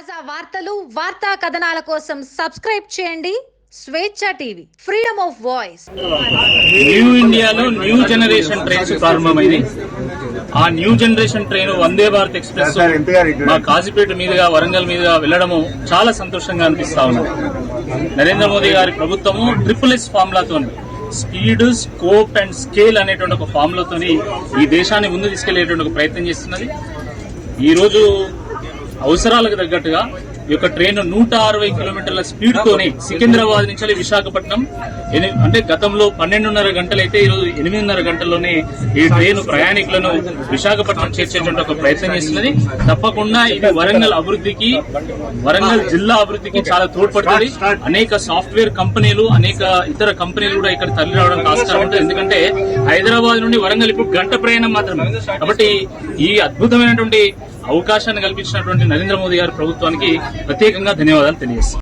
తాజా వార్తలు వార్తా కథనాల కోసం సబ్స్క్రైబ్ చేయండి Swecha TV freedom of voice. New ఇండియాలో న్యూ జనరేషన్ ట్రైన్స్ ప్రారంభమైంది. ఆ new generation train Vande Bharat express మా కాజీపేట మీదుగా వరంగల్ మీదుగా వెళ్ళడము చాలా సంతోషంగా అనిపిస్తా ఉన్నది నరేంద్ర మోదీ గారి ప్రభుత్వము ట్రిపుల్ ఎస్ ఫార్ములాతో స్పీడ్ స్కోప్ అండ్ స్కేల్ అనేటువంటి ఒక ఫార్ములాతోని ఈ దేశాన్ని ముందు తీసుకెళ్ళేటువంటి ఒక ప్రయత్నం చేస్తున్నది. ఈ రోజు అవసరాలకు తగ్గట్టుగా ఈ యొక్క ట్రైన్ నూట అరవై కిలోమీటర్ల స్పీడ్ తోనే సికింద్రాబాద్ నుంచి విశాఖపట్నం. అంటే గతంలో పన్నెండున్నర గంటలైతే ఈరోజు ఎనిమిదిన్నర గంటల్లోనే ఈ ట్రైన్ ప్రయాణికులను విశాఖపట్నం చేర్చేటువంటి ఒక ప్రయత్నం చేస్తున్నది. తప్పకుండా ఇది వరంగల్ అభివృద్ధికి వరంగల్ జిల్లా అభివృద్ధికి చాలా తోడ్పడుతుంది. అనేక సాఫ్ట్వేర్ కంపెనీలు అనేక ఇతర కంపెనీలు కూడా ఇక్కడ తరలి రావడానికి ఆస్కారం ఉంటుంది. ఎందుకంటే హైదరాబాద్ నుండి వరంగల్ ఇప్పుడు గంట ప్రయాణం మాత్రమే. కాబట్టి ఈ అద్భుతమైనటువంటి అవకాశాన్ని కల్పించినటువంటి నరేంద్ర మోదీ గారి ప్రభుత్వానికి ప్రత్యేకంగా ధన్యవాదాలు తెలియజేస్తాను